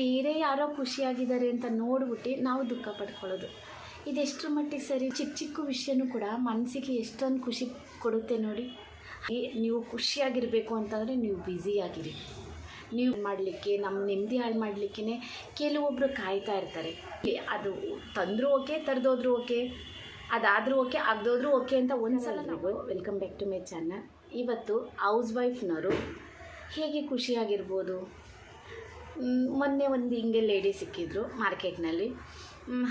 ಬೇರೆ ಯಾರೋ ಖುಷಿಯಾಗಿದ್ದಾರೆ ಅಂತ ನೋಡ್ಬಿಟ್ಟು ನಾವು ದುಃಖ ಪಡ್ಕೊಳ್ಳೋದು. ಇದೆಷ್ಟರ ಮಟ್ಟಿಗೆ ಸರಿ? ಚಿಕ್ಕ ಚಿಕ್ಕ ವಿಷಯನೂ ಕೂಡ ಮನಸ್ಸಿಗೆ ಎಷ್ಟೊಂದು ಖುಷಿ ಕೊಡುತ್ತೆ ನೋಡಿ. ನೀವು ಖುಷಿಯಾಗಿರಬೇಕು ಅಂತಂದರೆ ನೀವು ಬ್ಯುಸಿಯಾಗಿರಿ ನೀವು ಮಾಡಲಿಕ್ಕೆ ನಮ್ಮ ನೆಮ್ಮದಿ ಹಾಳು ಮಾಡಲಿಕ್ಕೆ ಕೆಲವೊಬ್ಬರು ಕಾಯ್ತಾ ಇರ್ತಾರೆ. ಅದು ತಂದರೂ ಓಕೆ, ತರದೋದ್ರು ಓಕೆ, ಅದಾದರೂ ಓಕೆ, ಆಗದೋದ್ರು ಓಕೆ ಅಂತ ಒಂದು ಸಲ ನಾವು welcome back to my channel ಇವತ್ತು ಹೌಸ್ ವೈಫ್ನವರು ಹೇಗೆ ಖುಷಿಯಾಗಿರ್ಬೋದು? ಮೊನ್ನೆ ಒಂದು ಹಿಂಗೆ ಲೇಡಿ ಸಿಕ್ಕಿದ್ರು ಮಾರ್ಕೆಟ್ನಲ್ಲಿ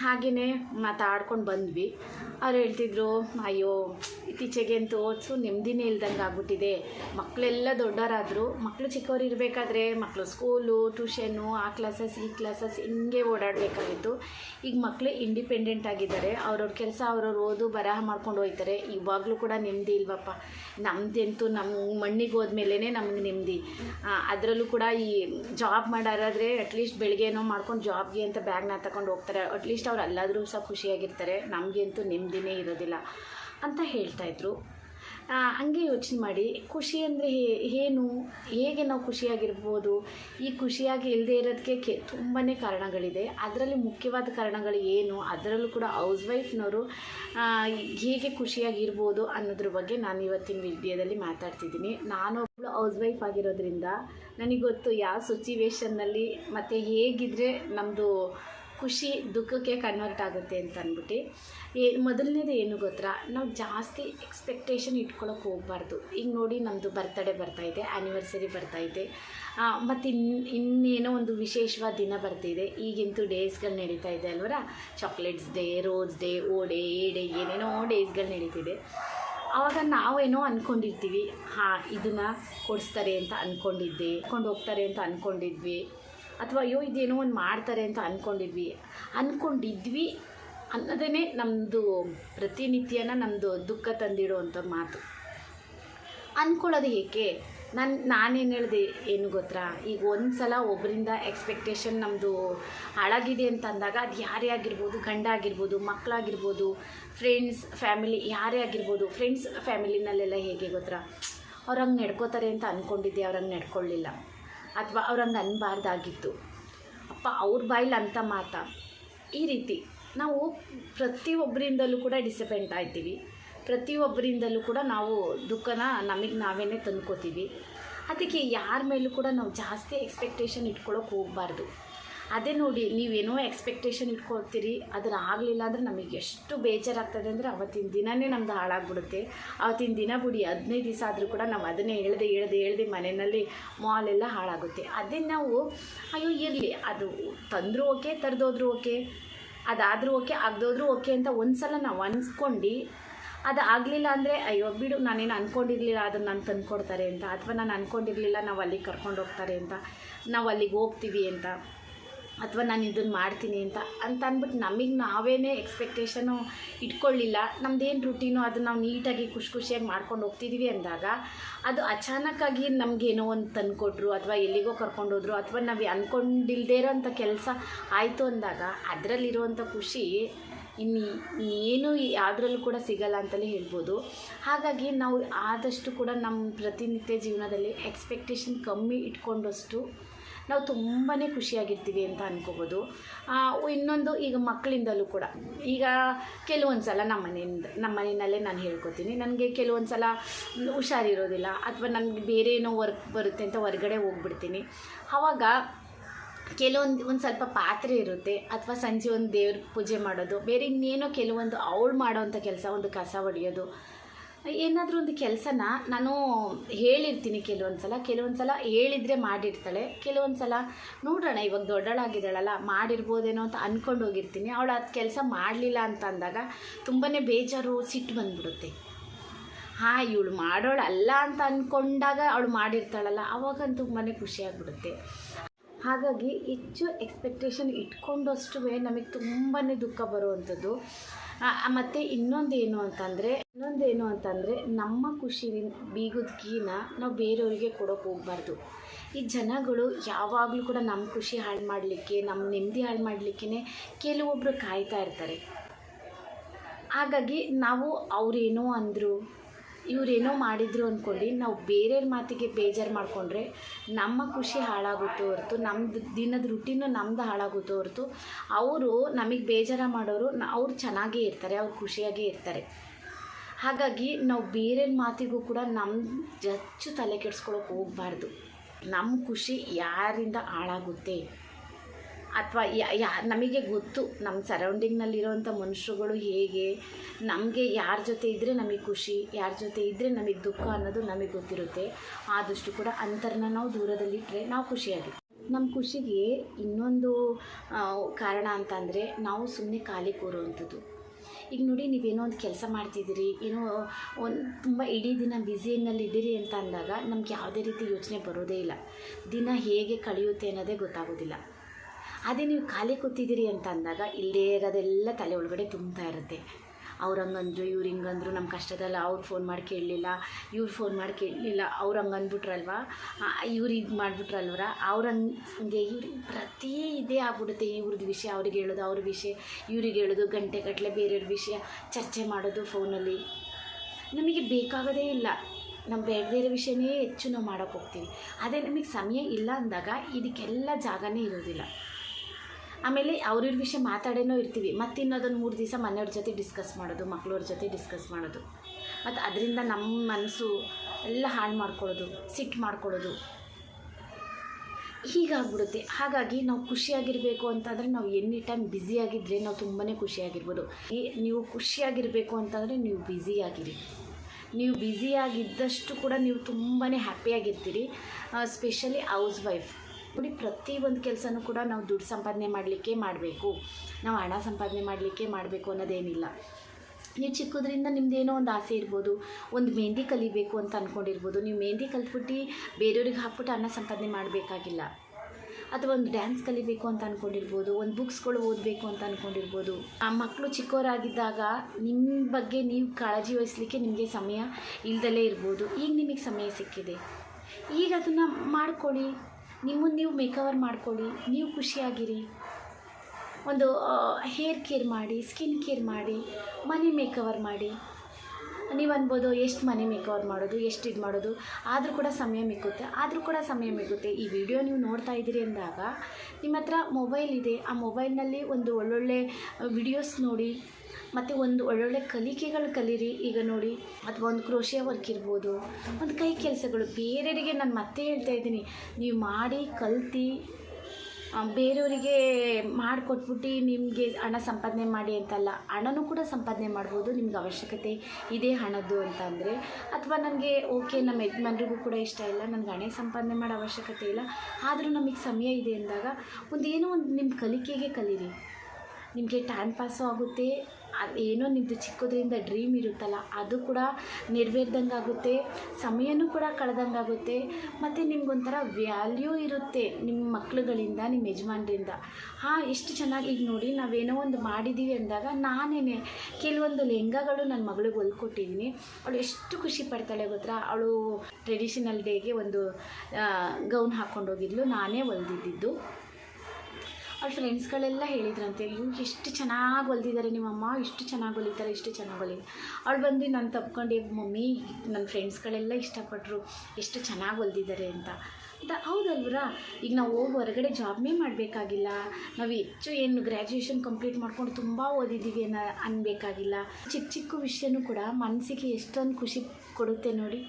ಹಾಗೆಯೇ ಮಾತಾಡ್ಕೊಂಡು ಬಂದ್ವಿ. ಅವ್ರು ಹೇಳ್ತಿದ್ರು, ಅಯ್ಯೋ ಇತ್ತೀಚೆಗೆ ಅಂತೂ ಓದಿಸು ನೆಮ್ಮದಿನೇ ಇಲ್ದಂಗೆ ಆಗ್ಬಿಟ್ಟಿದೆ. ಮಕ್ಕಳೆಲ್ಲ ದೊಡ್ಡವರಾದರು ಮಕ್ಕಳು ಚಿಕ್ಕವ್ರು ಇರಬೇಕಾದ್ರೆ ಮಕ್ಕಳು ಸ್ಕೂಲು ಟ್ಯೂಷನ್ನು ಆ ಕ್ಲಾಸಸ್, ಈ ಕ್ಲಾಸಸ್ ಹಿಂಗೆ ಓಡಾಡಬೇಕಾಗಿತ್ತು. ಈಗ ಮಕ್ಕಳು ಇಂಡಿಪೆಂಡೆಂಟ್ ಆಗಿದ್ದಾರೆ. ಅವ್ರವ್ರ ಕೆಲಸ ಅವ್ರವ್ರು ಓದು ಬರಹ ಮಾಡ್ಕೊಂಡು ಹೋಗ್ತಾರೆ. ಇವಾಗಲೂ ಕೂಡ ನೆಮ್ಮದಿ ಇಲ್ವಪ್ಪ. ನಮ್ಮದಂತೂ ನಮ್ಮ ಮಣ್ಣಿಗೆ ಹೋದ್ಮೇಲೆ ನಮ್ಗೆ ನೆಮ್ಮದಿ. ಅದರಲ್ಲೂ ಕೂಡ ಈ ಜಾಬ್ ಮಾಡೋರಾದರೆ ಅಟ್ಲೀಸ್ಟ್ ಬೆಳಿಗ್ಗೆನೋ ಮಾಡ್ಕೊಂಡು ಜಾಬ್ಗೆ ಅಂತ ಬ್ಯಾಗ್ನ ತಗೊಂಡು ಹೋಗ್ತಾರೆ. ಅಟ್ಲೀಸ್ಟ್ ಅವ್ರು ಅಲ್ಲಾದರೂ ಸಹ ಖುಷಿಯಾಗಿರ್ತಾರೆ. ನಮಗಂತೂ ನೆಮ್ಮದಿನೇ ಇರೋದಿಲ್ಲ ಅಂತ ಹೇಳ್ತಾಯಿದ್ರು ಹಂಗೆ ಯೋಚನೆ ಮಾಡಿ, ಖುಷಿ ಅಂದರೆ ಏನು? ಹೇಗೆ ನಾವು ಖುಷಿಯಾಗಿರ್ಬೋದು? ಈ ಖುಷಿಯಾಗಿ ಇಲ್ಲದೆ ಇರೋದಕ್ಕೆ ಕೆ ತುಂಬಾ ಕಾರಣಗಳಿದೆ. ಅದರಲ್ಲಿ ಮುಖ್ಯವಾದ ಕಾರಣಗಳು ಏನು? ಅದರಲ್ಲೂ ಕೂಡ ಹೌಸ್ ವೈಫ್ನವರು ಹೇಗೆ ಖುಷಿಯಾಗಿರ್ಬೋದು ಅನ್ನೋದ್ರ ಬಗ್ಗೆ ನಾನು ಇವತ್ತಿನ ವಿಡಿಯೋದಲ್ಲಿ ಮಾತಾಡ್ತಿದ್ದೀನಿ. ನಾನೊಬ್ಬಳು ಹೌಸ್ ವೈಫ್ ಆಗಿರೋದ್ರಿಂದ ನನಗೆ ಗೊತ್ತು ಯಾವ ಸಿಚುವೇಶನ್ನಲ್ಲಿ ಮತ್ತು ಹೇಗಿದ್ರೆ ನಮ್ಮದು ಖುಷಿ ದುಃಖಕ್ಕೆ ಕನ್ವರ್ಟ್ ಆಗುತ್ತೆ ಅಂತ ಅಂದ್ಬಿಟ್ಟು, ಏ, ಮೊದಲನೇದು ಏನು ಗೊತ್ತಾ? ನಾವು ಜಾಸ್ತಿ ಎಕ್ಸ್ಪೆಕ್ಟೇಷನ್ ಇಟ್ಕೊಳಕ್ಕೆ ಹೋಗಬಾರ್ದು. ಈಗ ನೋಡಿ ನಮ್ಮದು ಬರ್ತಡೇ ಬರ್ತಾಯಿದೆ ಆ್ಯನಿವರ್ಸರಿ ಬರ್ತಾಯಿದೆ ಮತ್ತು ಇನ್, ಇನ್ನೇನೋ ಒಂದು ವಿಶೇಷವಾದ ದಿನ ಬರ್ತಿದೆ ಈಗಿಂತೂ ಡೇಸ್ಗಳು ನಡೀತಾ ಇದೆ ಅಲ್ವರ? ಚಾಕ್ಲೇಟ್ಸ್ ಡೇ ರೋಸ್ ಡೇ ಓ ಡೇ ಏ ಡೇ ಏನೇನೋ ಡೇಸ್ಗಳು ನಡೀತಿದೆ ಆವಾಗ ನಾವೇನೋ ಅಂದ್ಕೊಂಡಿರ್ತೀವಿ ಹಾಂ, ಇದನ್ನು ಕೊಡಿಸ್ತಾರೆ ಅಂತ ಅಂದ್ಕೊಂಡಿದ್ದೆ ಕೊಂಡು ಹೋಗ್ತಾರೆ ಅಂತ ಅಂದ್ಕೊಂಡಿದ್ವಿ ಅಥವಾ ಅಯ್ಯೋ, ಇದೇನೋ ಒಂದು ಮಾಡ್ತಾರೆ ಅಂತ ಅಂದ್ಕೊಂಡಿದ್ವಿ ಅಂದ್ಕೊಂಡಿದ್ವಿ ಅನ್ನೋದೇ ನಮ್ಮದು ಪ್ರತಿನಿತ್ಯನ ನಮ್ಮದು ದುಃಖ ತಂದಿಡುವಂಥ ಮಾತು. ಅಂದ್ಕೊಳ್ಳೋದು ಏಕೆ ನಾನು, ನಾನೇನು ಹೇಳಿದೆ ಏನು ಗೊತ್ತಾ? ಈಗ ಒಂದು ಸಲ ಒಬ್ಬರಿಂದ ಎಕ್ಸ್ಪೆಕ್ಟೇಷನ್ ನಮ್ಮದು ಹಾಳಾಗಿದೆ ಅಂತ ಅಂದಾಗ ಅದು ಯಾರೇ ಆಗಿರ್ಬೋದು, ಗಂಡ ಆಗಿರ್ಬೋದು ಮಕ್ಕಳಾಗಿರ್ಬೋದು ಫ್ರೆಂಡ್ಸ್ ಫ್ಯಾಮಿಲಿ ಯಾರೇ ಆಗಿರ್ಬೋದು ಫ್ರೆಂಡ್ಸ್ ಫ್ಯಾಮಿಲಿನಲ್ಲೆಲ್ಲ ಹೇಗೆ ಗೊತ್ತಾ? ಅವ್ರು ಹಂಗೆ ನಡ್ಕೋತಾರೆ ಅಂತ ಅಂದ್ಕೊಂಡಿದ್ದೆ ಅವ್ರು ಹಂಗೆ ನಡ್ಕೊಳ್ಳಿಲ್ಲ. ಅಥವಾ ಅವ್ರು ಹಂಗೆ ಅನ್ಬಾರ್ದಾಗಿತ್ತು ಅಪ್ಪ, ಅವ್ರ ಬಾಯಲ್ಲಿ ಅಂತ ಮಾತಾ. ಈ ರೀತಿ ನಾವು ಪ್ರತಿಯೊಬ್ಬರಿಂದಲೂ ಕೂಡ ಡಿಸಪೆಂಟ್ ಆಯ್ತೀವಿ. ಪ್ರತಿಯೊಬ್ಬರಿಂದಲೂ ಕೂಡ ನಾವು ದುಃಖನ ನಮಗೆ ನಾವೇ ತಂದ್ಕೋತೀವಿ. ಅದಕ್ಕೆ ಯಾರ ಮೇಲೂ ಕೂಡ ನಾವು ಜಾಸ್ತಿ ಎಕ್ಸ್ಪೆಕ್ಟೇಷನ್ ಇಟ್ಕೊಳ್ಳೋಕೆ ಹೋಗಬಾರ್ದು. ಅದೇ ನೋಡಿ, ನೀವೇನೋ ಎಕ್ಸ್ಪೆಕ್ಟೇಷನ್ ಇಟ್ಕೊಳ್ತೀರಿ, ಅದ್ರ ಆಗಲಿಲ್ಲ ಅಂದರೆ ನಮಗೆ ಎಷ್ಟು ಬೇಜಾರಾಗ್ತದೆ ಅಂದರೆ ಅವತ್ತಿನ ದಿನವೇ ನಮ್ದು ಹಾಳಾಗ್ಬಿಡುತ್ತೆ. ಅವತ್ತಿನ ದಿನ ಬಿಡಿ, ಹದಿನೈದು ದಿವಸ ಆದರೂ ಕೂಡ ನಾವು ಅದನ್ನೇ ಹೇಳ್ದೆ ಹೇಳ್ದೆ ಹೇಳ್ದೆ ಮನೆಯಲ್ಲಿ ಮಾಲೆಲ್ಲ ಹಾಳಾಗುತ್ತೆ. ಅದೇ ನಾವು, ಅಯ್ಯೋ ಇರಲಿ, ಅದು ತಂದರೂ ಓಕೆ, ತರ್ದೋದ್ರೂ ಓಕೆ, ಅದಾದರೂ ಓಕೆ, ಆಗದೋದ್ರೂ ಓಕೆ ಅಂತ ಒಂದು ಸಲ ನಾವು ಅನ್ಸ್ಕೊಂಡು, ಅದು ಆಗಲಿಲ್ಲ ಅಂದರೆ, ಅಯ್ಯೋ ಬಿಡು, ನಾನೇನು ಅಂದ್ಕೊಂಡಿರಲಿಲ್ಲ ಅದನ್ನು ನಾನು ತಂದುಕೊಡ್ತಾರೆ ಅಂತ, ಅಥವಾ ನಾನು ಅಂದ್ಕೊಂಡಿರಲಿಲ್ಲ ನಾವು ಅಲ್ಲಿಗೆ ಕರ್ಕೊಂಡು ಹೋಗ್ತಾರೆ ಅಂತ, ನಾವು ಅಲ್ಲಿಗೆ ಹೋಗ್ತೀವಿ ಅಂತ. ಅಥವಾ ನಾನು ಇದನ್ನು ಮಾಡ್ತೀನಿ ಅಂತ ಅಂತ ಅಂದ್ಬಿಟ್ಟು ನಮಗೆ ನಾವೇ ಎಕ್ಸ್ಪೆಕ್ಟೇಷನು ಇಟ್ಕೊಳ್ಳಿಲ್ಲ ನಮ್ಮದೇನು ರುಟೀನು ಅದನ್ನು ನಾವು ನೀಟಾಗಿ ಖುಷಿ ಖುಷಿಯಾಗಿ ಮಾಡ್ಕೊಂಡು ಹೋಗ್ತಿದ್ದೀವಿ ಅಂದಾಗ ಅದು ಅಚಾನಕ್ಕಾಗಿ ನಮಗೇನೋ ಒಂದು ತಂದುಕೊಟ್ರು ಅಥವಾ ಎಲ್ಲಿಗೋ ಕರ್ಕೊಂಡೋದ್ರು ಅಥವಾ ನಾವು ಅಂದ್ಕೊಂಡಿಲ್ಲದೇ ಇರೋಂಥ ಕೆಲಸ ಆಯಿತು ಅಂದಾಗ ಅದರಲ್ಲಿರುವಂಥ ಖುಷಿ ಇನ್ನು ಏನು ಯಾವುದ್ರಲ್ಲೂ ಕೂಡ ಸಿಗಲ್ಲ ಅಂತಲೇ ಹೇಳ್ಬೋದು. ಹಾಗಾಗಿ ನಾವು ಆದಷ್ಟು ಕೂಡ ನಮ್ಮ ಪ್ರತಿನಿತ್ಯ ಜೀವನದಲ್ಲಿ ಎಕ್ಸ್ಪೆಕ್ಟೇಷನ್ ಕಮ್ಮಿ ಇಟ್ಕೊಂಡಷ್ಟು ನಾವು ತುಂಬಾ ಖುಷಿಯಾಗಿರ್ತೀವಿ ಅಂತ ಅನ್ಕೋಬೋದು. ಇನ್ನೊಂದು ಈಗ ಮಕ್ಕಳಿಂದಲೂ ಕೂಡ. ಈಗ ಕೆಲವೊಂದು ಸಲ ನಮ್ಮ ಮನೆಯಿಂದ ನಮ್ಮ ಮನೆಯಲ್ಲೇ ನಾನು ಹೇಳ್ಕೊತೀನಿ. ನನಗೆ ಕೆಲವೊಂದು ಸಲ ಹುಷಾರಿರೋದಿಲ್ಲ ಅಥವಾ ನನಗೆ ಬೇರೆ ಏನೋ ವರ್ಕ್ ಬರುತ್ತೆ ಅಂತ ಹೊರ್ಗಡೆ ಹೋಗ್ಬಿಡ್ತೀನಿ. ಆವಾಗ ಕೆಲವೊಂದು, ಒಂದು ಸ್ವಲ್ಪ ಪಾತ್ರೆ ಇರುತ್ತೆ ಅಥವಾ ಸಂಜೆ ಒಂದು ದೇವ್ರ ಪೂಜೆ ಮಾಡೋದು, ಬೇರೆ ಇನ್ನೇನೋ ಕೆಲವೊಂದು ಅವಳು ಮಾಡೋವಂಥ ಕೆಲಸ, ಒಂದು ಕಸ ಹೊಡೆಯೋದು ಏನಾದರೂ ಒಂದು ಕೆಲಸನ ನಾನು ಹೇಳಿರ್ತೀನಿ ಕೆಲವೊಂದು ಸಲ ಕೆಲವೊಂದು ಸಲ ಹೇಳಿದರೆ ಮಾಡಿರ್ತಾಳೆ. ಕೆಲವೊಂದು ಸಲ ನೋಡೋಣ, ಇವಾಗ ದೊಡ್ಡಳಾಗಿದ್ದಾಳಲ್ಲ, ಮಾಡಿರ್ಬೋದೇನೋ ಅಂತ ಅಂದ್ಕೊಂಡು ಹೋಗಿರ್ತೀನಿ. ಅವಳು ಅದು ಕೆಲಸ ಮಾಡಲಿಲ್ಲ ಅಂತ ಅಂದಾಗ ತುಂಬಾ ಬೇಜಾರು, ಸಿಟ್ಟು ಬಂದ್ಬಿಡುತ್ತೆ. ಹಾಂ, ಇವಳು ಮಾಡೋಳಲ್ಲ ಅಂತ ಅಂದ್ಕೊಂಡಾಗ ಅವಳು ಮಾಡಿರ್ತಾಳಲ್ಲ ಅವಾಗ ತುಂಬಾ ಖುಷಿಯಾಗ್ಬಿಡುತ್ತೆ ಹಾಗಾಗಿ ಹೆಚ್ಚು ಎಕ್ಸ್ಪೆಕ್ಟೇಷನ್ ಇಟ್ಕೊಂಡಷ್ಟು ನಮಗೆ ತುಂಬಾ ದುಃಖ ಬರುವಂಥದ್ದು. ಮತ್ತು ಇನ್ನೊಂದೇನು ಅಂತಂದರೆ ಇನ್ನೊಂದೇನು ಅಂತಂದರೆ ನಮ್ಮ ಖುಷಿ ಬೀಗುದ್ಗೀನ ನಾವು ಬೇರೆಯವ್ರಿಗೆ ಕೊಡೋಕೆ ಹೋಗ್ಬಾರ್ದು. ಈ ಜನಗಳು ಯಾವಾಗಲೂ ಕೂಡ ನಮ್ಮ ಖುಷಿ ಹಾಳು ಮಾಡಲಿಕ್ಕೆ ನಮ್ಮ ನೆಮ್ಮದಿ ಹಾಳು ಮಾಡಲಿಕ್ಕೇ ಕೆಲವೊಬ್ಬರು ಕಾಯ್ತಾ ಇರ್ತಾರೆ. ಹಾಗಾಗಿ ನಾವು ಅವರೇನೋ ಅಂದರು ಇವರೇನೋ ಮಾಡಿದ್ರು ಅಂದ್ಕೊಂಡು ನಾವು ಬೇರೆಯವ್ರ ಮಾತಿಗೆ ಬೇಜಾರು ಮಾಡಿಕೊಂಡ್ರೆ ನಮ್ಮ ಖುಷಿ ಹಾಳಾಗುತ್ತೆ ಹೊರತು ನಮ್ಮದು ದಿನದ ರುಟೀನು ನಮ್ದು ಹಾಳಾಗುತ್ತೋ ಹೊರತು, ಅವರು ನಮಗೆ ಬೇಜಾರು ಮಾಡೋರು ಅವ್ರು ಚೆನ್ನಾಗೇ ಇರ್ತಾರೆ, ಅವ್ರು ಖುಷಿಯಾಗೇ ಇರ್ತಾರೆ. ಹಾಗಾಗಿ ನಾವು ಬೇರೆಯವ್ರ ಮಾತಿಗೂ ಕೂಡ ನಮ್ಮ ಹೆಚ್ಚು ತಲೆ ಕೆಡಿಸ್ಕೊಳಕ್ಕೆ ಹೋಗಬಾರ್ದು. ನಮ್ಮ ಖುಷಿ ಯಾರಿಂದ ಹಾಳಾಗುತ್ತೆ? ಅಥವಾ ಯಾ ನಮಗೆ ಗೊತ್ತು ನಮ್ಮ ಸರೌಂಡಿಂಗ್ನಲ್ಲಿರೋಂಥ ಮನುಷ್ಯರುಗಳು ಹೇಗೆ, ನಮಗೆ ಯಾರ ಜೊತೆ ಇದ್ದರೆ ನಮಗೆ ಖುಷಿ, ಯಾರ ಜೊತೆ ಇದ್ದರೆ ನಮಗೆ ದುಃಖ ಅನ್ನೋದು ನಮಗೆ ಗೊತ್ತಿರುತ್ತೆ. ಆದಷ್ಟು ಕೂಡ ಅಂತರ್ನ ನಾವು ದೂರದಲ್ಲಿಟ್ಟರೆ ನಾವು ಖುಷಿಯಾಗಿ ನಮ್ಮ ಖುಷಿಗೆ ಇನ್ನೊಂದು ಕಾರಣ ಕಾರಣ ಅಂತಂದರೆ ನಾವು ಸುಮ್ಮನೆ ಖಾಲಿ ಕೂರುವಂಥದ್ದು. ಈಗ ನೋಡಿ ನೀವೇನೋ ಒಂದು ಕೆಲಸ ಮಾಡ್ತಿದ್ದೀರಿ, ಏನೋ ಒಂದು ತುಂಬ ಇಡೀ ದಿನ ಬ್ಯುಸಿಯನ್ನಲ್ಲಿದ್ದೀರಿ ಅಂತ ಅಂದಾಗ ನಮ್ಗೆ ಯಾವುದೇ ರೀತಿ ಯೋಚನೆ ಬರೋದೇ ಇಲ್ಲ. ದಿನ ಹೇಗೆ ಕಳೆಯುತ್ತೆ ಅನ್ನೋದೇ ಗೊತ್ತಾಗೋದಿಲ್ಲ. ಅದೇ ನೀವು ಖಾಲಿ ಕೂತಿದ್ದೀರಿ ಅಂತ ಅಂದಾಗ ಇಲ್ಲೇ ಇರೋದೆಲ್ಲ ತಲೆ ಒಳಗಡೆ ತುಂಬ್ತಾ ಇರುತ್ತೆ. ಅವ್ರು ಹಂಗಂದ್ರು ಇವ್ರು ಹಿಂಗಂದ್ರು ನಮ್ಮ ಕಷ್ಟದಲ್ಲ, ಅವ್ರು ಫೋನ್ ಮಾಡಿ ಕೇಳಲಿಲ್ಲ, ಇವ್ರು ಫೋನ್ ಮಾಡಿ ಕೇಳಲಿಲ್ಲ ಅವ್ರು ಹಂಗೆ ಅಂದ್ಬಿಟ್ರಲ್ವ ಇವ್ರು ಇದು ಮಾಡಿಬಿಟ್ರಲ್ವ್ರ? ಅವ್ರು ಹಂಗೆ ಇವ್ರು ಪ್ರತಿ ಇದೇ ಆಗ್ಬಿಡುತ್ತೆ ಇವ್ರದ್ದು ವಿಷಯ, ಅವ್ರಿಗೆ ಹೇಳೋದು ಅವ್ರ ವಿಷಯ, ಇವ್ರಿಗೆ ಹೇಳೋದು ಗಂಟೆ ಗಟ್ಟಲೆ ಬೇರೆಯವ್ರ ವಿಷಯ, ಚರ್ಚೆ ಮಾಡೋದು ಫೋನಲ್ಲಿ. ನಮಗೆ ಬೇಕಾಗೋದೇ ಇಲ್ಲ. ನಮ್ಮ ಬೇರೆ ಬೇರೆ ವಿಷಯನೇ ಹೆಚ್ಚು ನಾವು ಮಾಡೋಕ್ಕೆ ಹೋಗ್ತೀವಿ. ಅದೇ ನಮಗೆ ಸಮಯ ಇಲ್ಲ ಅಂದಾಗ ಇದಕ್ಕೆಲ್ಲ ಜಾಗನೇ ಇರೋದಿಲ್ಲ. ಆಮೇಲೆ ಅವ್ರಿವ್ರ ವಿಷಯ ಮಾತಾಡೇನೋ ಇರ್ತೀವಿ. ಮತ್ತು ಇನ್ನೊಂದೊಂದು ಮೂರು ದಿವಸ ಮನೆಯವ್ರ ಜೊತೆ ಡಿಸ್ಕಸ್ ಮಾಡೋದು ಮಕ್ಳವ್ರ ಜೊತೆ ಡಿಸ್ಕಸ್ ಮಾಡೋದು. ಮತ್ತು ಅದರಿಂದ ನಮ್ಮ ಮನಸ್ಸು ಎಲ್ಲ ಹಾಳು ಮಾಡ್ಕೊಳ್ಳೋದು ಸಿಟ್ಟು ಮಾಡ್ಕೊಳ್ಳೋದು. ಹೀಗಾಗ್ಬಿಡುತ್ತೆ. ಹಾಗಾಗಿ ನಾವು ಖುಷಿಯಾಗಿರಬೇಕು ಅಂತಂದರೆ ನಾವು ಎನಿ ಟೈಮ್ ಬ್ಯುಸಿಯಾಗಿದ್ದರೆ ನಾವು ತುಂಬಾ ಖುಷಿಯಾಗಿರ್ಬೋದು. ನೀವು ಖುಷಿಯಾಗಿರಬೇಕು ಅಂತಂದರೆ ನೀವು ಬ್ಯುಸಿಯಾಗಿರಿ ನೀವು ಬ್ಯುಸಿಯಾಗಿದ್ದಷ್ಟು ಕೂಡ ನೀವು ತುಂಬಾ ಹ್ಯಾಪಿಯಾಗಿರ್ತೀರಿ ಸ್ಪೆಷಲಿ ಹೌಸ್ ವೈಫ್. ನೋಡಿ, ಪ್ರತಿ ಒಂದು ಕೆಲಸನೂ ಕೂಡ ನಾವು ದುಡ್ಡು ಸಂಪಾದನೆ ಮಾಡಲಿಕ್ಕೆ ಮಾಡಬೇಕು. ನಾವು ಹಣ ಸಂಪಾದನೆ ಮಾಡಲಿಕ್ಕೆ ಮಾಡಬೇಕು ಅನ್ನೋದೇನಿಲ್ಲ. ನೀವು ಚಿಕ್ಕದ್ರಿಂದ ನಿಮ್ದೇನೋ ಒಂದು ಆಸೆ ಇರ್ಬೋದು, ಒಂದು ಮೆಹಂದಿ ಕಲಿಬೇಕು ಅಂತ ಅಂದ್ಕೊಂಡಿರ್ಬೋದು ನೀವು ಮೆಹಂದಿ ಕಲ್ತ್ಬಿಟ್ಟು ಬೇರೆಯವ್ರಿಗೆ ಹಾಕ್ಬಿಟ್ಟು ಹಣ ಸಂಪಾದನೆ ಮಾಡಬೇಕಾಗಿಲ್ಲ. ಅಥವಾ ಒಂದು ಡ್ಯಾನ್ಸ್ ಕಲಿಬೇಕು ಅಂತ ಅಂದ್ಕೊಂಡಿರ್ಬೋದು ಒಂದು ಬುಕ್ಸ್ಗಳು ಓದಬೇಕು ಅಂತ ಅಂದ್ಕೊಂಡಿರ್ಬೋದು ಆ ಮಕ್ಕಳು ಚಿಕ್ಕವರಾಗಿದ್ದಾಗ ನಿಮ್ಮ ಬಗ್ಗೆ ನೀವು ಕಾಳಜಿ ವಹಿಸ್ಲಿಕ್ಕೆ ನಿಮಗೆ ಸಮಯ ಇಲ್ದಲೇ ಇರ್ಬೋದು. ಈಗ ನಿಮಗೆ ಸಮಯ ಸಿಕ್ಕಿದೆ. ಈಗ ಅದನ್ನು ಮಾಡ್ಕೊಳ್ಳಿ ನಿಮ್ಮನ್ನು ನೀವು ಮೇಕವರ್ ಮಾಡ್ಕೊಳ್ಳಿ, ನೀವು ಖುಷಿಯಾಗಿರಿ. ಒಂದು ಹೇರ್ ಕೇರ್ ಮಾಡಿ ಸ್ಕಿನ್ ಕೇರ್ ಮಾಡಿ, ಮನಿ ಮೇಕವರ್ ಮಾಡಿ. ನೀವು ಅನ್ಬೋದು ಎಷ್ಟು ಮನಿ ಮೇಕವರ್ ಮಾಡೋದು, ಎಷ್ಟು ಇದು ಮಾಡೋದು. ಆದರೂ ಕೂಡ ಸಮಯ ಮಿಕ್ಕುತ್ತೆ ಆದರೂ ಕೂಡ ಸಮಯ ಮಿಕ್ಕುತ್ತೆ ಈ ವಿಡಿಯೋ ನೀವು ನೋಡ್ತಾ ಇದ್ದೀರಿ ಅಂದಾಗ, ನಿಮ್ಮ ಹತ್ರ ಮೊಬೈಲ್ ಇದೆ. ಆ ಮೊಬೈಲ್ನಲ್ಲಿ ಒಂದು ಒಳ್ಳೊಳ್ಳೆ ವಿಡಿಯೋಸ್ ನೋಡಿ ಮತ್ತು ಒಂದು ಒಳ್ಳೊಳ್ಳೆ ಕಲಿಕೆಗಳು ಕಲೀರಿ. ಈಗ ನೋಡಿ, ಅಥವಾ ಒಂದು ಕ್ರೋಶಿಯ ವರ್ಕ್ ಇರ್ಬೋದು, ಒಂದು ಕೈ ಕೆಲಸಗಳು, ಬೇರೆಯವರಿಗೆ ನಾನು ಮತ್ತೆ ಹೇಳ್ತಾ ಇದ್ದೀನಿ. ನೀವು ಮಾಡಿ, ಕಲ್ತು ಬೇರೆಯವರಿಗೆ ಮಾಡಿಕೊಟ್ಬಿಟ್ಟು ನಿಮಗೆ ಹಣ ಸಂಪಾದನೆ ಮಾಡಿ ಅಂತಲ್ಲ, ಹಣನೂ ಕೂಡ ಸಂಪಾದನೆ ಮಾಡ್ಬೋದು. ನಿಮ್ಗೆ ಅವಶ್ಯಕತೆ ಇದೇ ಹಣದ್ದು ಅಂತ ಅಂದರೆ. ಅಥವಾ ನನಗೆ ಓಕೆ ನಮ್ಮ ಯಜಮಾನ್ರಿಗೂ ಕೂಡ ಇಷ್ಟ ಇಲ್ಲ, ನನಗೆ ಹಣ ಸಂಪಾದನೆ ಮಾಡೋ ಅವಶ್ಯಕತೆ ಇಲ್ಲ. ಆದರೂ ನಮಗೆ ಸಮಯ ಇದೆ ಅಂದಾಗ ಒಂದು ಏನೋ ಒಂದು ನಿಮ್ಮ ಕಲಿಕೆಗೆ ಕಲೀರಿ. ನಿಮಗೆ ಟೈಮ್ ಪಾಸು ಆಗುತ್ತೆ. ಅದು ಏನೋ ನಿಮ್ಮದು ಚಿಕ್ಕದ್ರಿಂದ ಡ್ರೀಮ್ ಇರುತ್ತಲ್ಲ, ಅದು ಕೂಡ ನೆರವೇರ್ದಂಗೆ ಆಗುತ್ತೆ ಸಮಯನೂ ಕೂಡ ಕಳೆದಂಗೆ ಆಗುತ್ತೆ ಮತ್ತು ನಿಮಗೊಂಥರ ವ್ಯಾಲ್ಯೂ ಇರುತ್ತೆ ನಿಮ್ಮ ಮಕ್ಳುಗಳಿಂದ, ನಿಮ್ಮ ಯಜಮಾನ್ರಿಂದ. ಹಾಂ, ಇಷ್ಟು ಚೆನ್ನಾಗಿ ಈಗ ನೋಡಿ ನಾವೇನೋ ಒಂದು ಮಾಡಿದ್ದೀವಿ ಅಂದಾಗ ನಾನೇ ಕೆಲವೊಂದು ಲೆಹಂಗಾಗಳು ನನ್ನ ಮಗಳಿಗೆ ಹೊಲ್ಕೊಟ್ಟಿದ್ದೀನಿ ಅವಳು ಎಷ್ಟು ಖುಷಿ ಪಡ್ತಾಳೆ ಗೊತ್ತಾ? ಅವಳು ಟ್ರೆಡಿಷನಲ್ ಡೇಗೆ ಒಂದು ಗೌನ್ ಹಾಕ್ಕೊಂಡು ಹೋಗಿದ್ಲು ನಾನೇ ಹೊಲ್ದಿದ್ದಿದ್ದು. ಅವ್ಳ ಫ್ರೆಂಡ್ಸ್ಗಳೆಲ್ಲ ಹೇಳಿದ್ರಂತೆ ಅಯ್ಯೋ ಎಷ್ಟು ಚೆನ್ನಾಗಿ ಹೊಲ್ದಿದ್ದಾರೆ ನಿಮ್ಮಮ್ಮ, ಇಷ್ಟು ಚೆನ್ನಾಗಿ ಹೊಲಿತಾರೆ ಇಷ್ಟು ಚೆನ್ನಾಗಿ ಹೊಲಿ ಅವಳು ಬಂದು, ನಾನು ತಪ್ಕೊಂಡು, ಮಮ್ಮಿ ನನ್ನ ಫ್ರೆಂಡ್ಸ್ಗಳೆಲ್ಲ ಇಷ್ಟಪಟ್ಟರು ಎಷ್ಟು ಚೆನ್ನಾಗಿ ಹೊಲ್ದಿದ್ದಾರೆ ಅಂತ. ಅಂತ ಹೌದಲ್ವರ ಈಗ ನಾವು ಹೋಗಿ ಹೊರಗಡೆ ಜಾಬ್ನೇ ಮಾಡಬೇಕಾಗಿಲ್ಲ, ನಾವು ಹೆಚ್ಚು ಏನು ಗ್ರ್ಯಾಜುಯೇಷನ್ ಕಂಪ್ಲೀಟ್ ಮಾಡ್ಕೊಂಡು ತುಂಬ ಓದಿದ್ದೀವಿ ಅನ್ನೋ ಅನ್ಬೇಕಾಗಿಲ್ಲ. ಚಿಕ್ಕ ಚಿಕ್ಕ ವಿಷಯನೂ ಕೂಡ ಮನಸ್ಸಿಗೆ ಎಷ್ಟೊಂದು ಖುಷಿ ಕೊಡುತ್ತೆ ನೋಡಿ.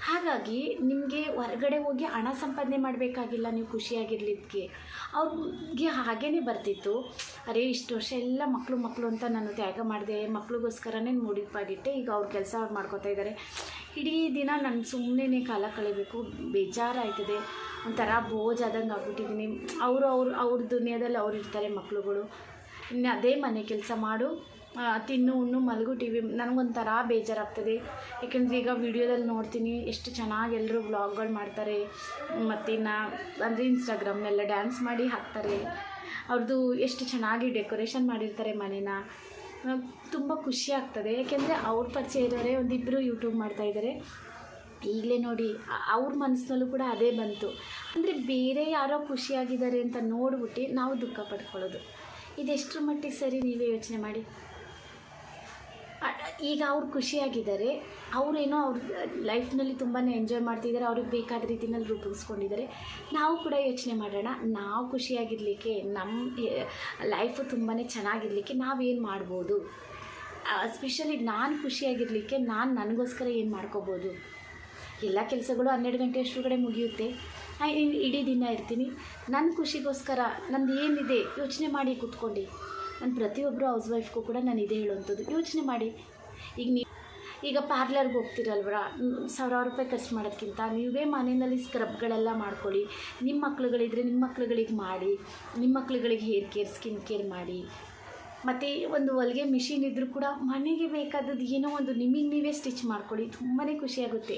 ಹಾಗಾಗಿ ನಿಮಗೆ ಹೊರಗಡೆ ಹೋಗಿ ಹಣ ಸಂಪಾದನೆ ಮಾಡಬೇಕಾಗಿಲ್ಲ, ನೀವು ಖುಷಿಯಾಗಿರ್ಲಿಕ್ಕೆ. ಅವ್ರಿಗೆ ಹಾಗೇ ಬರ್ತಿತ್ತು. ಅರೆ, ಇಷ್ಟು ವರ್ಷ ಎಲ್ಲ ಮಕ್ಕಳು ಮಕ್ಕಳು ಅಂತ ನಾನು ತ್ಯಾಗ ಮಾಡಿದೆ, ಮಕ್ಳಿಗೋಸ್ಕರನೇ ಮುಡಿಪಾಗಿಟ್ಟೆ, ಈಗ ಅವ್ರ ಕೆಲಸ ಅವ್ರು ಮಾಡ್ಕೋತಾ ಇದ್ದಾರೆ. ಇಡೀ ದಿನ ನಾನು ಸುಮ್ಮನೆ ಕಾಲ ಕಳಿಬೇಕು, ಬೇಜಾರಾಯ್ತದೆ. ಒಂಥರ ಬೋಜಾದಂಗೆ ಆಗ್ಬಿಟ್ಟಿದ್ದೀನಿ. ಅವರು ಅವ್ರು, ಅವ್ರ ದುನಿಯಾದಲ್ಲಿ ಅವ್ರು ಇರ್ತಾರೆ ಮಕ್ಕಳುಗಳು ಇನ್ನು ಅದೇ ಮನೆ ಕೆಲಸ ಮಾಡು. ತಿನ್ನು, ಉಣ್ಣು, ಮಲಗು ಟಿ ವಿ ನನಗೊಂಥರ ಬೇಜಾರಾಗ್ತದೆ. ಏಕೆಂದರೆ ಈಗ ವಿಡಿಯೋದಲ್ಲಿ ನೋಡ್ತೀನಿ ಎಷ್ಟು ಚೆನ್ನಾಗಿ ಎಲ್ಲರೂ ವ್ಲಾಗ್ಗಳು ಮಾಡ್ತಾರೆ. ಮತ್ತು ಇನ್ನು ಅಂದರೆ ಇನ್ಸ್ಟಾಗ್ರಾಮ್ನೆಲ್ಲ ಡ್ಯಾನ್ಸ್ ಮಾಡಿ ಹಾಕ್ತಾರೆ. ಅವ್ರದ್ದು ಎಷ್ಟು ಚೆನ್ನಾಗಿ ಡೆಕೋರೇಷನ್ ಮಾಡಿರ್ತಾರೆ ಮನೇನ. ತುಂಬ ಖುಷಿ ಆಗ್ತದೆ. ಏಕೆಂದರೆ ಅವ್ರ ಪರಿಚಯ ಇರೋರೆ ಒಂದಿಬ್ಬರು ಯೂಟ್ಯೂಬ್ ಮಾಡ್ತಾಯಿದ್ದಾರೆ ಈಗಲೇ ನೋಡಿ ಅವ್ರ ಮನಸ್ಸಿನಲ್ಲೂ ಕೂಡ ಅದೇ ಬಂತು. ಅಂದರೆ ಬೇರೆ ಯಾರೋ ಖುಷಿಯಾಗಿದ್ದಾರೆ ಅಂತ ನೋಡ್ಬಿಟ್ಟು ನಾವು ದುಃಖ ಪಡ್ಕೊಳ್ಳೋದು ಇದೆಷ್ಟರ ಮಟ್ಟಿಗೆ ಸರಿ ನೀವೇ ಯೋಚನೆ ಮಾಡಿ? ಈಗ ಅವ್ರು ಖುಷಿಯಾಗಿದ್ದಾರೆ. ಅವರೇನೋ ಅವ್ರ ಲೈಫ್ನಲ್ಲಿ ತುಂಬಾ ಎಂಜಾಯ್ ಮಾಡ್ತಿದ್ದಾರೆ. ಅವ್ರಿಗೆ ಬೇಕಾದ ರೀತಿನಲ್ಲಿ ರೂಪಿಸ್ಕೊಂಡಿದ್ದಾರೆ ನಾವು ಕೂಡ ಯೋಚನೆ ಮಾಡೋಣ. ನಾವು ಖುಷಿಯಾಗಿರಲಿಕ್ಕೆ ನಮ್ಮ ಲೈಫು ತುಂಬಾ ಚೆನ್ನಾಗಿರಲಿಕ್ಕೆ ನಾವೇನು ಮಾಡ್ಬೋದು? ಸ್ಪೆಷಲಿ ನಾನು ಖುಷಿಯಾಗಿರಲಿಕ್ಕೆ ನಾನು ನನಗೋಸ್ಕರ ಏನು ಮಾಡ್ಕೋಬೋದು? ಎಲ್ಲ ಕೆಲಸಗಳು ಹನ್ನೆರಡು ಗಂಟೆ ಅಷ್ಟೊಳಗಡೆ ಮುಗಿಯುತ್ತೆ. ಇಡೀ ದಿನ ಇರ್ತೀನಿ. ನನ್ನ ಖುಷಿಗೋಸ್ಕರ ನಂದು ಏನಿದೆ ಯೋಚನೆ ಮಾಡಿ ಕೂತ್ಕೊಂಡು. ನಾನು ಪ್ರತಿಯೊಬ್ಬರು ಹೌಸ್ ವೈಫ್ಗೂ ಕೂಡ ನಾನು ಇದೇ ಹೇಳುವಂಥದ್ದು. ಯೋಚನೆ ಮಾಡಿ. ಈಗ ನೀವು ಈಗ ಪಾರ್ಲರ್ಗೆ ಹೋಗ್ತಿರಲ್ವರ? ಸಾವಿರಾರು ರೂಪಾಯಿ ಖರ್ಚು ಮಾಡೋದಕ್ಕಿಂತ ನೀವೇ ಮನೆಯಲ್ಲಿ ಸ್ಕ್ರಬ್ಗಳೆಲ್ಲ ಮಾಡ್ಕೊಳ್ಳಿ. ನಿಮ್ಮ ಮಕ್ಳುಗಳಿದ್ರೆ ನಿಮ್ಮ ಮಕ್ಳುಗಳಿಗೆ ಮಾಡಿ. ನಿಮ್ಮ ಮಕ್ಳುಗಳಿಗೆ ಹೇರ್ ಕೇರ್, ಸ್ಕಿನ್ ಕೇರ್ ಮಾಡಿ. ಮತ್ತು ಒಂದು ಹೊಲಿಗೆ ಮಿಷಿನ್ ಇದ್ದರೂ ಕೂಡ ಮನೆಗೆ ಬೇಕಾದದ್ದು ಏನೋ ಒಂದು ನಿಮಗೆ ನೀವೇ ಸ್ಟಿಚ್ ಮಾಡ್ಕೊಳ್ಳಿ. ತುಂಬಾ ಖುಷಿಯಾಗುತ್ತೆ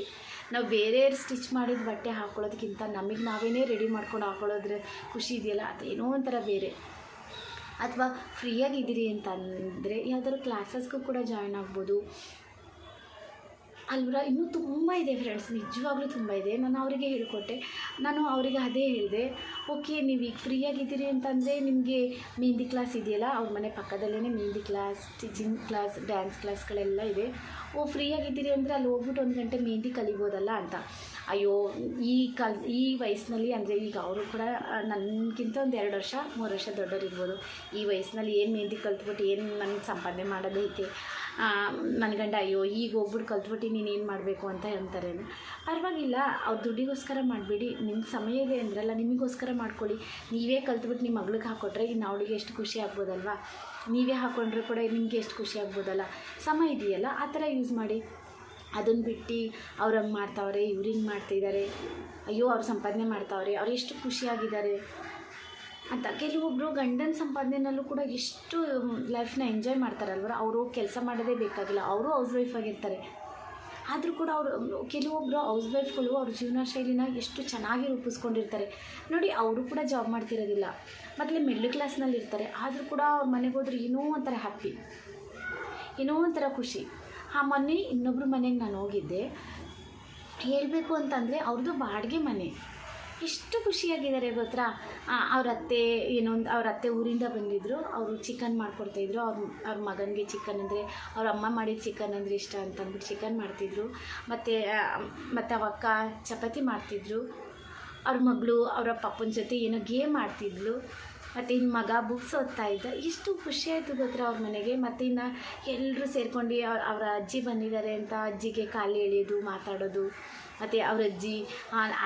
ನಾವು ಬೇರೆಯವ್ರು ಸ್ಟಿಚ್ ಮಾಡಿದ ಬಟ್ಟೆ ಹಾಕ್ಕೊಳ್ಳೋದಕ್ಕಿಂತ ನಮಗೆ ನಾವೇನೇ ರೆಡಿ ಮಾಡ್ಕೊಂಡು ಹಾಕೊಳ್ಳೋದ್ರೆ ಖುಷಿ ಇದೆಯಲ್ಲ? ಅದೇನೋ ಒಂಥರ ಬೇರೆ. ಅಥವಾ ಫ್ರೀಯಾಗಿದ್ದೀರಿ ಅಂತ ಅಂದರೆ ಯಾವ್ದಾದ್ರು ಕ್ಲಾಸಸ್ಗೂ ಕೂಡ ಜಾಯ್ನ್ ಆಗ್ಬೋದು. ಅಲ್ವರ, ಇನ್ನೂ ತುಂಬ ಇದೆ ಫ್ರೆಂಡ್ಸ್ ನಿಜವಾಗ್ಲೂ ತುಂಬ ಇದೆ. ನಾನು ಅವರಿಗೆ ಹೇಳಿಕೊಟ್ಟೆ. ನಾನು ಅವರಿಗೆ ಅದೇ ಹೇಳಿದೆ ಓಕೆ ನೀವು ಈಗ ಫ್ರೀಯಾಗಿದ್ದೀರಿ ಅಂತಂದರೆ ನಿಮಗೆ ಮೆಹಂದಿ ಕ್ಲಾಸ್ ಇದೆಯಲ್ಲ, ಅವ್ರ ಮನೆ ಪಕ್ಕದಲ್ಲೇ mehndi class stitching class dance ಕ್ಲಾಸ್ಗಳೆಲ್ಲ ಇದೆ. ಓ ಫ್ರೀಯಾಗಿದ್ದೀರಿ ಅಂದರೆ ಅಲ್ಲಿ ಹೋಗ್ಬಿಟ್ಟು ಒಂದು ಗಂಟೆ ಮೆಹಂದಿ ಕಲಿಬೋದಲ್ಲ ಅಂತ. ಅಯ್ಯೋ, ಈ ಕಾಲ, ಈ ವಯಸ್ಸಿನಲ್ಲಿ ಅಂದರೆ ಈಗ ಅವರು ಕೂಡ ನನಗಿಂತ ಒಂದು ಎರಡು ವರ್ಷ, ಮೂರು ವರ್ಷ ದೊಡ್ಡವರಿರ್ಬೋದು. ಈ ವಯಸ್ಸಿನಲ್ಲಿ ಏನು ಮೆಹಂದಿ ಕಲ್ತ್ಬಿಟ್ಟು ಏನು ನನಗೆ ಸಂಪಾದನೆ ಮಾಡೋದೈತೆ ನನ್ನ ಗಂಡ ಅಯ್ಯೋ, ಈಗ ಹೋಗ್ಬಿಟ್ಟು ಕಲ್ತ್ಬಿಟ್ಟು ನೀನು ಏನು ಮಾಡಬೇಕು ಅಂತ ಹೇಳ್ತಾರೆ ಪರವಾಗಿಲ್ಲ, ಅವ್ರ ದುಡ್ಡಿಗೋಸ್ಕರ ಮಾಡಬೇಡಿ. ನಿಮ್ಮ ಸಮಯ ಇದೆ ಅಂದ್ರಲ್ಲ ನಿಮಗೋಸ್ಕರ ಮಾಡ್ಕೊಳ್ಳಿ. ನೀವೇ ಕಲ್ತ್ಬಿಟ್ಟು ನಿಮ್ಮ ಮಗಳಿಗೆ ಹಾಕ್ಕೊಟ್ರೆ ಇನ್ನು ಅವಳಿಗೆ ಎಷ್ಟು ಖುಷಿ ಆಗ್ಬೋದಲ್ವಾ? ನೀವೇ ಹಾಕ್ಕೊಂಡ್ರೆ ಕೂಡ ನಿಮಗೆ ಎಷ್ಟು ಖುಷಿ ಆಗ್ಬೋದಲ್ಲ? ಸಮಯ ಇದೆಯಲ್ಲ, ಆ ಥರ ಯೂಸ್ ಮಾಡಿ. ಅದನ್ನು ಬಿಟ್ಟು ಅವ್ರು ಹಂಗೆ ಮಾಡ್ತಾವ್ರೆ, ಇವ್ರು ಹಿಂಗೆ ಮಾಡ್ತಿದ್ದಾರೆ ಅಯ್ಯೋ ಅವ್ರು ಸಂಪಾದನೆ ಮಾಡ್ತಾವ್ರೆ, ಅವ್ರು ಎಷ್ಟು ಖುಷಿಯಾಗಿದ್ದಾರೆ ಅಂತ. ಕೆಲವೊಬ್ಬರು ಗಂಡನ ಸಂಪಾದನೆಯಲ್ಲೂ ಕೂಡ ಎಷ್ಟು ಲೈಫ್ನ ಎಂಜಾಯ್ ಮಾಡ್ತಾರಲ್ವ ಅವರು ಕೆಲಸ ಮಾಡೋದೇ ಬೇಕಾಗಿಲ್ಲ, ಅವರು ಹೌಸ್ ವೈಫ್ ಆಗಿರ್ತಾರೆ. ಆದರೂ ಕೂಡ ಅವರು ಕೆಲವೊಬ್ಬರು ಹೌಸ್ ವೈಫ್ಗಳು ಅವ್ರ ಜೀವನ ಶೈಲಿನ ಎಷ್ಟು ಚೆನ್ನಾಗಿ ರೂಪಿಸ್ಕೊಂಡಿರ್ತಾರೆ. ನೋಡಿ, ಅವರು ಕೂಡ ಜಾಬ್ ಮಾಡ್ತಿರೋದಿಲ್ಲ. ಮೊದಲೇ ಮಿಡ್ಲ್ ಕ್ಲಾಸ್ನಲ್ಲಿ ಇರ್ತಾರೆ ಆದರೂ ಕೂಡ ಅವ್ರ ಮನೆಗೆ ಹೋದ್ರೆ ಏನೋ ಒಂಥರ ಹ್ಯಾಪಿ ಏನೋ ಒಂಥರ ಖುಷಿ. ಆ ಮೊನ್ನೆ ಇನ್ನೊಬ್ರು ಮನೆಗೆ ನಾನು ಹೋಗಿದ್ದೆ. ಹೇಳಬೇಕು ಅಂತಂದರೆ ಅವ್ರದ್ದು ಬಾಡಿಗೆ ಮನೆ. ಎಷ್ಟು ಖುಷಿಯಾಗಿದ್ದಾರೆ ಗೊತ್ತಾ? ಅವ್ರ ಅತ್ತೆ ಏನೋ ಅವ್ರ ಅತ್ತೆ ಊರಿಂದ ಬಂದಿದ್ದರು ಅವರು ಚಿಕನ್ ಮಾಡಿಕೊಡ್ತಾಯಿದ್ರು ಅವ್ರ ಅವ್ರ ಮಗನಿಗೆ ಚಿಕನ್ ಅಂದರೆ, ಅವ್ರ ಅಮ್ಮ ಮಾಡಿದ ಚಿಕನ್ ಅಂದರೆ ಇಷ್ಟ ಅಂತ ಅಂದ್ಬಿಟ್ಟು ಚಿಕನ್ ಮಾಡ್ತಿದ್ರು. ಮತ್ತು ಮತ್ತು ಅವಕ್ಕ ಚಪಾತಿ ಮಾಡ್ತಿದ್ರು. ಅವ್ರ ಮಗಳು ಅವರ ಪಪ್ಪನ ಜೊತೆ ಏನೋ ಗೇಮ್ ಆಡ್ತಿದ್ಲು. ಮತ್ತು ಇನ್ನು ಮಗ ಬುಕ್ಸ್ ಓದ್ತಾ ಇದ್ದ. ಎಷ್ಟು ಖುಷಿ ಆಯಿತು ಗೊತ್ತಾ ಅವ್ರ ಮನೆಗೆ. ಮತ್ತು ಇನ್ನು ಎಲ್ಲರೂ ಸೇರ್ಕೊಂಡು ಅವರ ಅಜ್ಜಿ ಬಂದಿದ್ದಾರೆ ಅಂತ ಅಜ್ಜಿಗೆ ಕಾಲು ಎಳೆಯೋದು, ಮಾತಾಡೋದು, ಮತ್ತು ಅವ್ರ ಅಜ್ಜಿ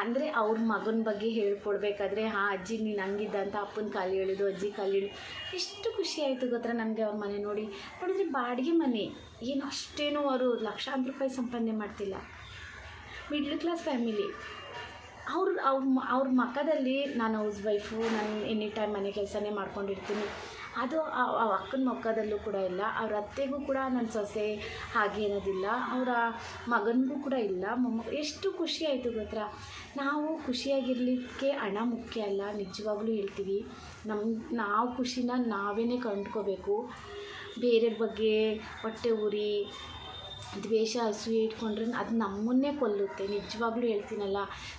ಅಂದರೆ ಅವ್ರ ಮಗನ ಬಗ್ಗೆ ಹೇಳ್ಕೊಡ್ಬೇಕಾದ್ರೆ, ಹಾಂ, ಅಜ್ಜಿ, ನೀನು ಹಂಗಿದ್ದ ಅಂತ ಅಪ್ಪನ ಕಾಲು ಎಳೆದು, ಅಜ್ಜಿ ಕಾಲು ಎಳೆದು. ಎಷ್ಟು ಖುಷಿ ಆಯಿತು ನನಗೆ ಅವ್ರ ಮನೆ ನೋಡಿ. ನೋಡಿದ್ರೆ ಬಾಡಿಗೆ ಮನೆ. ಏನು ಅಷ್ಟೇನೂ ಅವರು ಲಕ್ಷಾಂತರ ರೂಪಾಯಿ ಸಂಪಾದನೆ ಮಾಡ್ತಿಲ್ಲ. ಮಿಡ್ಲ್ ಕ್ಲಾಸ್ ಫ್ಯಾಮಿಲಿ ಅವ್ರ ಅವ್ರ ಅವ್ರ ಮಕ್ಕದಲ್ಲಿ ನಾನು ಹೌಸ್ ವೈಫು, ನಾನು ಎನಿ ಟೈಮ್ ಮನೆ ಕೆಲಸನೇ ಮಾಡ್ಕೊಂಡಿರ್ತೀನಿ. ಅದು ಆ ಆ ಅಕ್ಕನ ಮಕ್ಕದಲ್ಲೂ ಕೂಡ ಇಲ್ಲ, ಅವ್ರ ಅತ್ತೆಗೂ ಕೂಡ ನನ್ನ ಸೊಸೆ ಹಾಗೆ ಇರೋದಿಲ್ಲ ಅವರ ಮಗನಿಗೂ ಕೂಡ ಇಲ್ಲ. ಮೊಮ್ಮ, ಎಷ್ಟು ಖುಷಿ ಆಯಿತು ಗೊತ್ತಾ? ನಾವು ಖುಷಿಯಾಗಿರಲಿಕ್ಕೆ ಹಣ ಮುಖ್ಯ ಅಲ್ಲ, ನಿಜವಾಗ್ಲೂ ಹೇಳ್ತೀವಿ. ನಮ್ಮ ನಾವು ಖುಷಿನ ನಾವೇ ಕಂಡ್ಕೋಬೇಕು. ಬೇರೆ ಬಗ್ಗೆ ಹೊಟ್ಟೆ ಉರಿ ದ್ವೇಷ, ಅಸೂಯೆ ಇಟ್ಕೊಂಡ್ರೆ ಅದು ನಮ್ಮನ್ನೇ ಕೊಲ್ಲುತ್ತೆ. ನಿಜವಾಗ್ಲೂ ಹೇಳ್ತೀನಲ್ಲ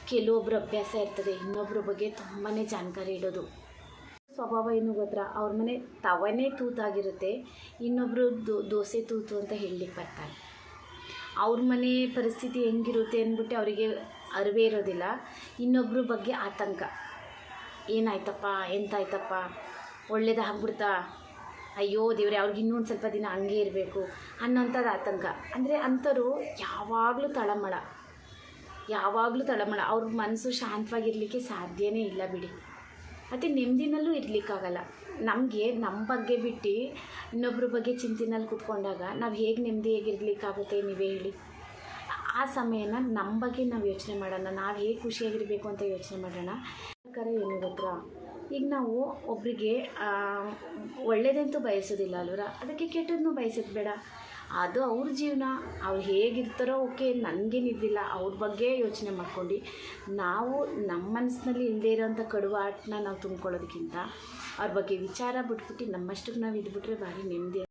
ಕೆಲವೊಬ್ಬರು ಅಭ್ಯಾಸ ಇರ್ತದೆ ಇನ್ನೊಬ್ಬರ ಬಗ್ಗೆ ತುಂಬಾ ಜಾಣಕಾರಿ ಇಡೋದು. ಸ್ವಭಾವ ಏನು ಗೊತ್ತಾ? ಅವ್ರ ಮನೆ ತವನೇ ತೂತಾಗಿರುತ್ತೆ ಇನ್ನೊಬ್ಬರು ದೋಸೆ ತೂತು ಅಂತ ಹೇಳಲಿಕ್ಕೆ ಬರ್ತಾರೆ. ಅವ್ರ ಮನೆ ಪರಿಸ್ಥಿತಿ ಹೆಂಗಿರುತ್ತೆ ಅಂದ್ಬಿಟ್ಟು ಅವರಿಗೆ ಅರಿವೇ ಇರೋದಿಲ್ಲ. ಇನ್ನೊಬ್ಬರ ಬಗ್ಗೆ ಆತಂಕ. ಏನಾಯ್ತಪ್ಪ? ಎಂತಾಯ್ತಪ್ಪ? ಒಳ್ಳೇದು ಆಗ್ಬಿಡ್ತಾ ಅಯ್ಯೋ ದೇವ್ರೆ, ಅವ್ರಿಗೆ ಇನ್ನೊಂದು ಸ್ವಲ್ಪ ದಿನ ಹಂಗೆ ಇರಬೇಕು ಅನ್ನೋಂಥದ್ದು ಆತಂಕ. ಅಂದರೆ ಅಂಥವ್ರು ಯಾವಾಗಲೂ ತಳಮಳ. ಯಾವಾಗಲೂ ತಳಮಳ. ಅವ್ರ ಮನಸ್ಸು ಶಾಂತವಾಗಿರಲಿಕ್ಕೆ ಸಾಧ್ಯವೇ ಇಲ್ಲ ಬಿಡಿ. ಮತ್ತು ನೆಮ್ಮದಿನಲ್ಲೂ ಇರಲಿಕ್ಕಾಗಲ್ಲ. ನಮಗೆ ನಮ್ಮ ಬಗ್ಗೆ ಬಿಟ್ಟು ಇನ್ನೊಬ್ಬರ ಬಗ್ಗೆ ಚಿಂತೆನಲ್ಲಿ ಕುತ್ಕೊಂಡಾಗ ನಾವು ಹೇಗೆ ನೆಮ್ಮದಿಯಾಗಿರ್ಲಿಕ್ಕಾಗುತ್ತೆ ನೀವೇ ಹೇಳಿ. ಆ ಸಮಯನ ನಮ್ಮ ಬಗ್ಗೆ ನಾವು ಯೋಚನೆ ಮಾಡೋಣ. ನಾವು ಹೇಗೆ ಖುಷಿಯಾಗಿರಬೇಕು ಅಂತ ಯೋಚನೆ ಮಾಡೋಣ. ಏನಿರತ್ರ ಈಗ ನಾವು ಒಬ್ಬರಿಗೆ ಒಳ್ಳೆಯದಂತೂ ಬಯಸೋದಿಲ್ಲ ಅಲ್ವರ? ಅದಕ್ಕೆ ಕೆಟ್ಟದನ್ನು ಬಯಸೋದು ಬೇಡ ಅದು ಅವ್ರ ಜೀವನ, ಅವ್ರು ಹೇಗಿರ್ತಾರೋ ಓಕೆ ನನಗೇನಿದ್ದಿಲ್ಲ ಅವ್ರ ಬಗ್ಗೆ ಯೋಚನೆ ಮಾಡ್ಕೊಂಡು. ನಾವು ನಮ್ಮ ಮನಸ್ಸಿನಲ್ಲಿ ಇಲ್ಲದೇ ಇರೋಂಥ ಕಡುವಾಟನ ನಾವು ತುಂಬ್ಕೊಳ್ಳೋದಕ್ಕಿಂತ ಅವ್ರ ಬಗ್ಗೆ ವಿಚಾರ ಬಿಟ್ಬಿಟ್ಟು ನಮ್ಮಷ್ಟಕ್ಕೆ ನಾವು ಇದ್ಬಿಟ್ರೆ ಭಾರಿ ನೆಮ್ಮದಿ